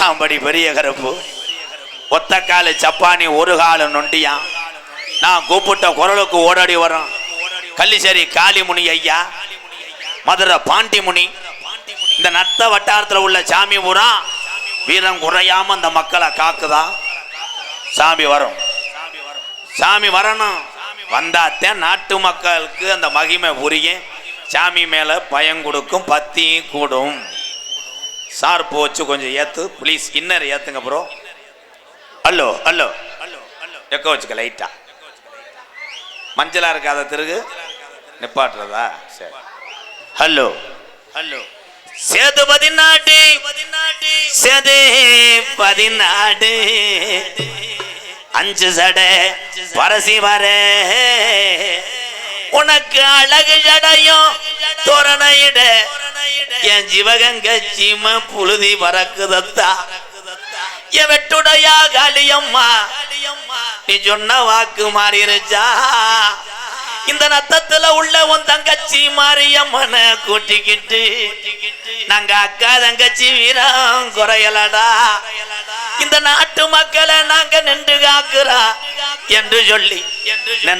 எட்டாம் படி பெரிய கருப்பு ஒத்த காலு சப்பானி ஒரு காலு நொண்டியான் நான் கூப்பிட்ட குரலுக்கு ஓடாடி வரோம் கள்ளிசேரி காளிமுனி ஐயா மதுரை பாண்டிமுனி இந்த நத்த வட்டாரத்தில் உள்ள சாமி பூரா வீரம் குறையாம அந்த மக்களை காக்குதா? சாமி வரும். சாமி வரணும். வந்தாத்தேன் நாட்டு மக்களுக்கு அந்த மகிமை புரியும். சாமி மேல பயம் கொடுக்கும் பத்தியும் கூடும். சார் போச்சு கொஞ்சம் ஏத்து. ப்ளீஸ் இன்னர் ஏத்துங்க ப்ரோ அல்லோ அல்லோ எக்க வச்சுக்க லைட்டா மஞ்சளா இருக்காத திருகு. நிப்பாட்டுறதா? சரி. ஹலோ ஹலோ சேது பதினாட்டு சேது பதினாடு அஞ்சு சடை. பரசி வர. உனக்கு அழகு ஜடையும். தோரணையிட. என் சிவகங்க சீம புழுதி பறக்குதத்தா. என் வெட்டுடையா காலியம்மா நீ சொன்ன வாக்கு மாறிடுச்சா இந்த நத்தத்துல உள்ள உன் தங்கச்சி மாரியம்மன கூட்டிக்கிட்டு நாங்க அக்கா தங்கச்சி வீரம் குறையலடா. இந்த நாட்டு மக்களை நாங்க நின்று காக்குறா. என்று சொல்லி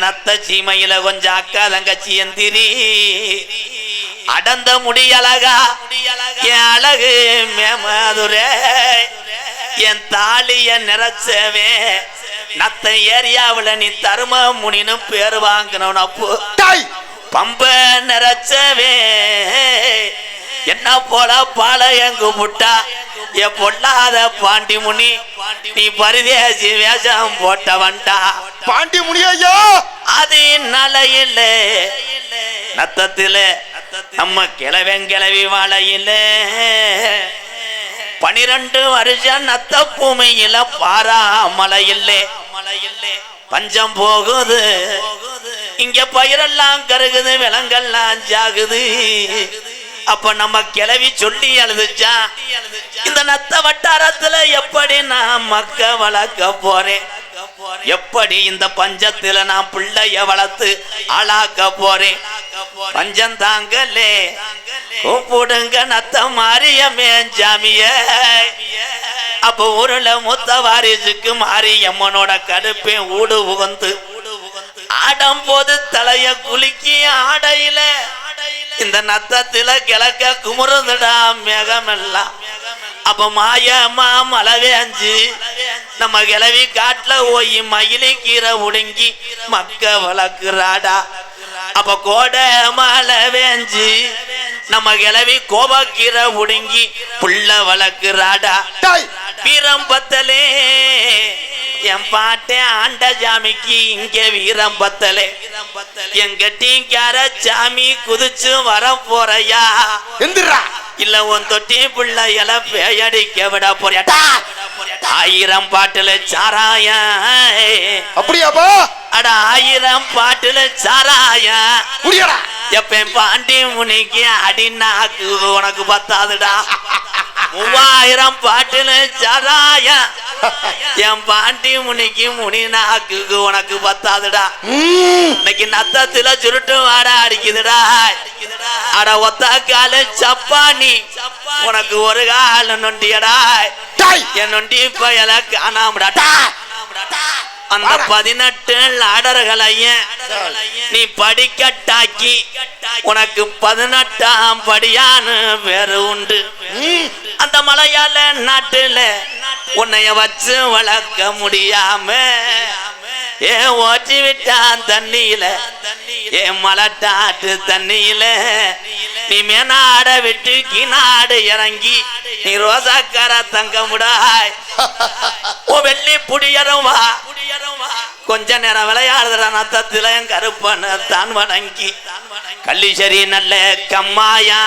நத்த சீமையில கொஞ்சம் அக்கா தங்கச்சி எந்திரி அடந்த முடியழகா என் அழகு மேமாதுரே. என் தாலிய நிறச்சவே நத்த ஏரியாவுல நீ தரும முனின்னு பேர் வாங்கினவன் அப்போ. பம்ப நிறைச்சவே. என்ன போல பாளையங்கு முட்டா? என் பொல்லாத பாண்டி முனி நீ பரிதேசி வேஷம் போட்டவன்டா பாண்டி முனியா அது நலையில. நத்தத்தில நம்ம கிழவெங்கிழவி வாழையில. பனிரெண்டு வருஷம் நத்த பூமியில பாரா மலையில்லே பஞ்சம் போகுது. இங்க பயிரெல்லாம் கருகுது விலங்கெல்லாம் ஜாகுது. அப்ப நம்ம கிளவி சொல்லி அழுதுச்சா? இந்த நத்த வட்டாரத்துல எப்படி நான் மக்க வளர்க்க போறேன்? எப்படி இந்த பஞ்சத்துல நான் பிள்ளைய வளர்த்து ஆளாக்க போறேன்? பஞ்சம் தாங்கலே. கூப்பிடுங்க நத்த மாரியமே ஜாமிய. அப்போ ஊருல முத்த வாரிசுக்கு மாரியம்மனோட கடுப்பே ஊடு உகந்து ஆடம் போது தலைய குலுக்கி ஆடையில இந்த நத்தத்தில கிழக்க குமுறுந்துடா மேகமெல்லாம் அப்ப மாயமா மழை வேஞ்சு நம்ம கிளவி காட்டுல போய் மயிலை கீரை உடுங்கி மக்க வளர்க்குறாடா. அப்ப கோடை மழை வேஞ்சு நம்ம கிளவி கோபக்கீரை உடுங்கி புள்ள வளர்க்குறாடா. வீரம் பத்தலே என் பாட்டேன் ஆண்ட ஜாமிக்கு இங்க வீரம் பத்தலே எங்க டீங்கார சாமி குதிச்சு வர போறையா. எந்திரா. இல்ல உன் தொட்டி புள்ள இல பேயடிக்க விட போறியாடா ஆயிரம் பாட்டுல சாராயா. அப்படியாப்பா அட ஆயிரம் பாட்டுல சாராயா. எப்ப பாண்டி முனிக்கு அடிநாக்கு உனக்கு பத்தாதுடா. மூவாயிரம் பாட்டுல சாராயா. என் பாண்டி முனிக்கு முனி நாக்குக்கு உனக்கு பத்தாதுடா. இன்னைக்கு நத்தத்துல சுருட்டு வாட அடிக்குதுடா. அட ஒத்த கால சப்பானி. உனக்கு ஒரு கால நொண்டியடா. டாய். என் நொண்டி பயல காணாமடா. அந்த பதினெட்டு லாடர்களையும் நீ படிக்கட்டாக்கி உனக்கு பதினெட்டாம் படியான்னு வேறு உண்டு. அந்த மலையாள நாட்டுல உன்னைய வச்சு வளர்க்க முடியாம ஏ ஓட்டி விட்டான் தண்ணியில. ஏ மலட்டாட்டு தண்ணியில. நீ மேனாட விட்டு கிநாடு இறங்கி நீ ரோசாக்கார தங்கமுடாய். ஓ வெள்ளி புடியரும் வா. கொஞ்ச நேரம் விளையாடுற நத்தத்தில என் கருப்பன தான் வணங்கி. கள்ளீஸ்வரி நல்ல கம்மாயா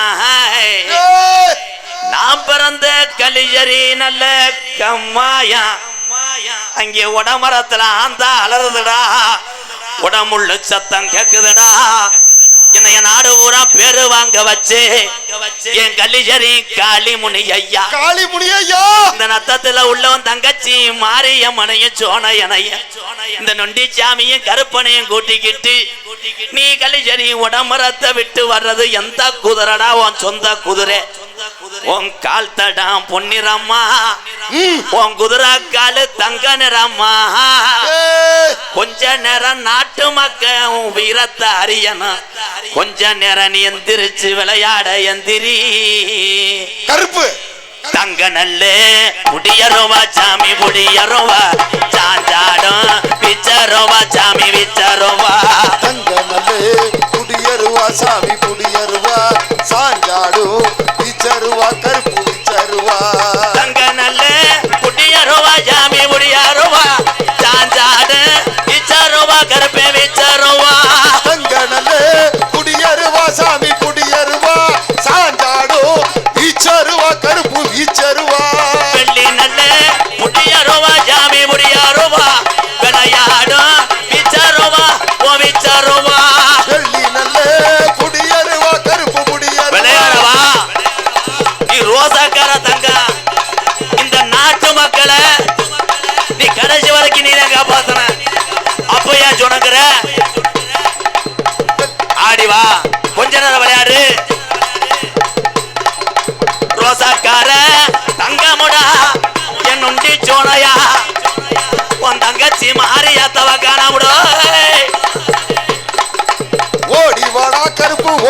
நான் பிறந்த கலிஜரி நல்ல கம்மாயா அங்கே உடமரத்துல ஆந்தா அலறுதுடா. உடமுள்ள சத்தம் கேக்குதுடா. என்னைய நாடு ஊரா பேரு வாங்க வச்சு. என் கலிஜரி காளி முனி ஐயா காளி முனியா இந்த நத்தத்துல உள்ளவன் தங்கச்சி மாரியம்மனையும் சோனையனையும். இந்த நொண்டி சாமியும் கருப்பனையும் கூட்டிக்கிட்டு நீ கலிஜரி உடம்பரத்தை விட்டு வர்றது எந்த குதிரடா உன் சொந்த குதிரை? உன் கால் தடம் பொன்னிறம்மா. உன் குதிரை காலு தங்க நிறம்மா கொஞ்ச நேரம் நாட்டு மக்க உன் வீரத்தை அறியணும். கொஞ்ச நேரம் நீ எந்திரிச்சு விளையாட எந்திரி. கருப்பு. தங்க நல்லு முடியரோவா சாமி முடியரோவா சாஞ்சாடும் பிச்சரோவா சாமி பிச்சரோவா. தங்க நல்லு முடியருவா சாமி முடியருவா சாஞ்சாடும்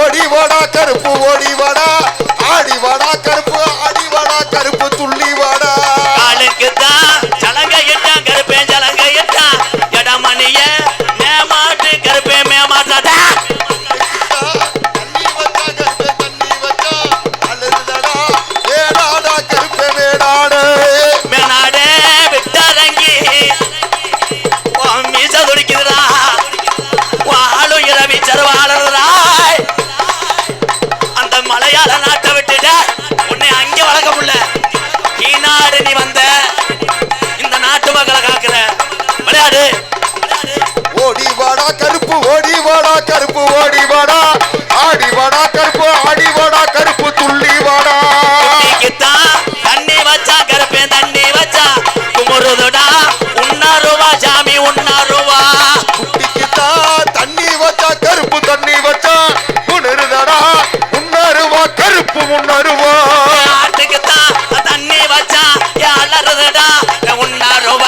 ஓடி வாடா கருப்பு ஓடி வாடா ஆடி வாடா.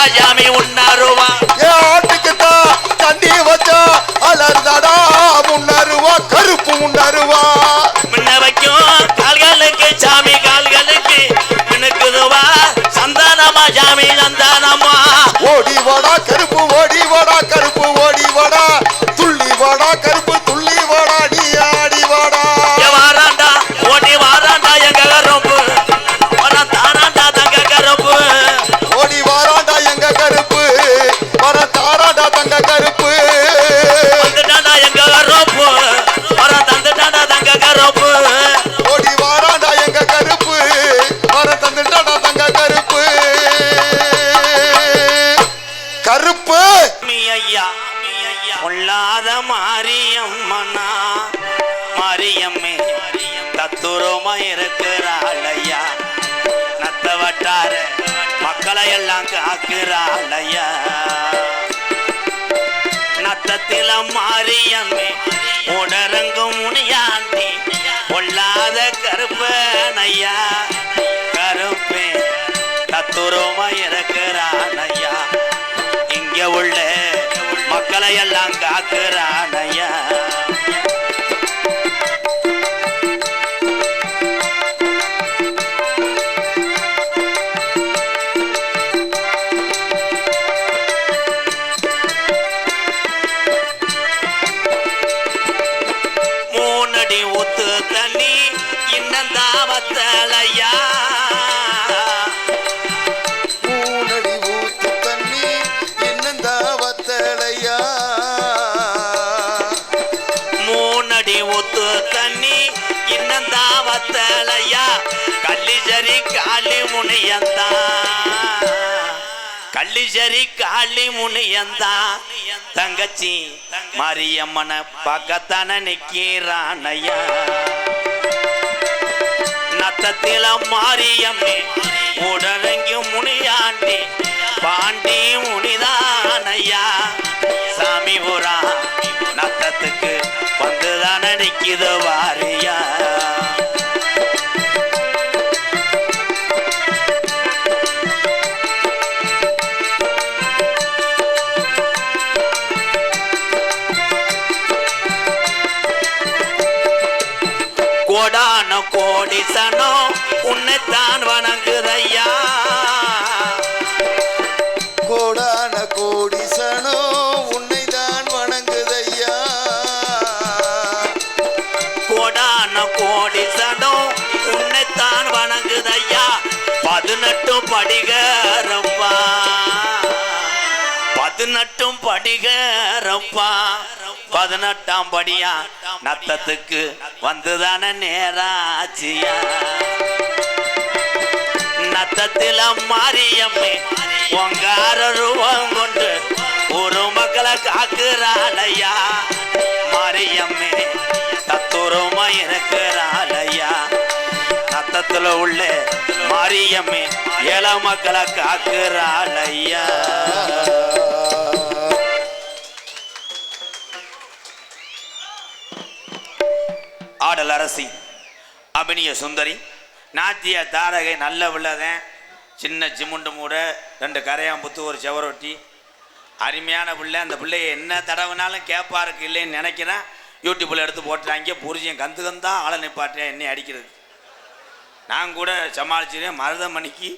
রাজা আমি উন্না கொள்ளாத மாரியம்மனா. மாரியம்மே தத்துரமா இருக்கிறாள் ஐயா நத்த வட்டார மக்களை எல்லாம் காக்கிறாள் ஐயா நத்தத்தில மாரியம்மே உடரங்கும் முனியாண்டி. கொள்ளாத கருப்பன் ஐயா கருப்பே தத்துரமா இருக்கிறாள் ஐயா இங்க உள்ள மக்களை எல்லாம் காக்குறானையா? மூணடி ஒத்து தண்ணி இன்னும் தாவத்தலையா பத்தலையா கள்ளிசரி காளி முனியந்தான் கள்ளிசரி காளி முனியந்தான் தங்கச்சி மாரியம்மனை பக்கத்தான நிக்கிறானையா? நத்தத்தில மாரியம்மே உடலங்கி முனியாண்டி பாண்டி முனிதானையா? சாமி புறா நத்தத்துக்கு வந்துதான் அடிக்குது வாரியா. கோடான கோடி கோடிசனோ உன்னைத்தான் வணங்க கோடி கோடிசனோ உன்னைத்தான் வணங்குதையா? பதினெட்டும் படிகரப்பா. பதினெட்டும் படிகரப்பா. பதினெட்டாம் படியா? நத்தத்துக்கு வந்துதான நேராச்சியா? நத்தத்தில மாரியம்மே உங்கார ரூபம் கொண்டு ஒரு மக்களை காக்குறாளையா மாரியம்மே தத்துரமா இருக்கிறாளையா நத்தத்துல உள்ள மாரியம்மே ஏழ மக்களை காக்குறாளையா ஆடல் அரசி அபினிய சுந்தரி நாத்திய தாரகை நல்ல வில்லதன் சின்ன சிமுண்டு மூட ரெண்டு கரையாம்புத்து ஒரு செவரொட்டி. அருமையான பிள்ளை அந்த பிள்ளைய என்ன தடவுனாலும் கேட்பாருக்கு இல்லைன்னு நினைக்கிறேன். யூடியூப்பில் எடுத்து போட்டுறாங்க புரிஜியம் கந்து கந்தா ஆளை நிப்பாட்டேன் என்னை அடிக்கிறது. நான் கூட சமாளிச்சிருக்கேன் மருதமணிக்கு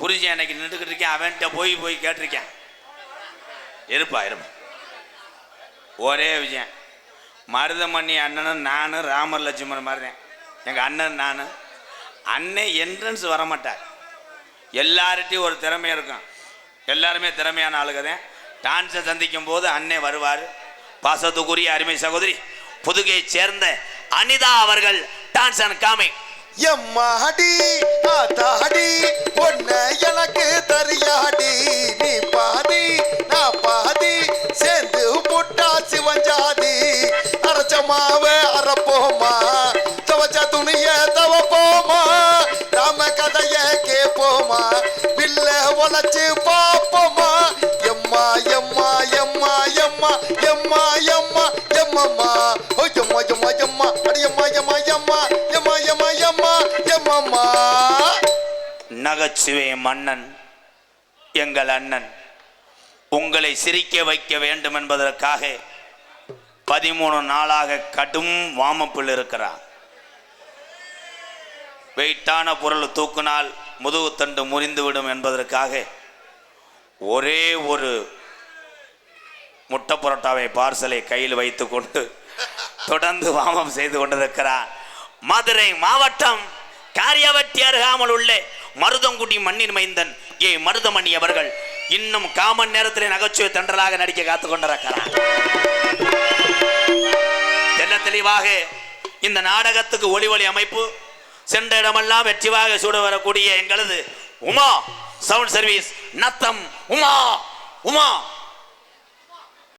புரிஜியம் எனக்கு நின்றுக்கிட்டு இருக்கேன் அவன்கிட்ட போய் போய் கேட்டிருக்கேன். இருப்பா இருப்பா. ஒரே விஷயம் மருதமணி அண்ணனும் நானும் ராமர் லட்சுமணன் மாதிரி எங்கள் அண்ணன் நான். அண்ணன் என்ட்ரன்ஸ் வரமாட்டார். எல்லார்ட்டையும் ஒரு திறமை இருக்கும். எல்லாருமே திறமையான ஆளுங்க தான் டான்ஸை சந்திக்கும் போது அண்ணே வருவார். பாசத்துக்குரிய அருமை சகோதரி புதுகையை சேர்ந்த அனிதா அவர்கள் டான்ஸ் அண்ட் காமி எம்மாடி ஆத்தாடி ஒன்ன எனக்கு தெரியாடி நீ பாதி நான் பாதி சேர்ந்து புட்டா சிவஞ்சாதி அரைச்ச மாவ அரைப்போமா துவச்ச துணிய தவப்போமா ராம கதைய கேப்போமா பில்ல உழைச்சு நகைச்சுவை மன்னன் எங்கள் அண்ணன். உங்களை சிரிக்க வைக்க வேண்டும் என்பதற்காக பதிமூணு நாளாக கடும் வாமப்பில் இருக்கிறான். வெயிட்டான பொருள் தூக்குனால் முதுகுத்தண்டு முறிந்துவிடும் என்பதற்காக ஒரே ஒரு முட்டை புரோட்டாவை பார்சலை கையில் வைத்து கொண்டு தொடர்ந்து வாமம் செய்து கொண்டிருக்கிறார் மதுரை மாவட்டம் காரியவட்டி அருகாமல் உள்ளே. மருதங்குடி மண்ணின் மைந்தன். ஏ மருதமணி அவர்கள் இன்னும் காமன் நேரத்தில் நகைச்சுவை தண்டலாக நடிக்க காத்து கொண்டிருக்கிறார் தெல்ல தெளிவாக இந்த நாடகத்துக்கு ஒளி ஒளி அமைப்பு சென்ற இடமெல்லாம் வெற்றிவாக சூட வரக்கூடிய எங்களது உமா சவுண்ட் சர்வீஸ் நத்தம் உமா உமா.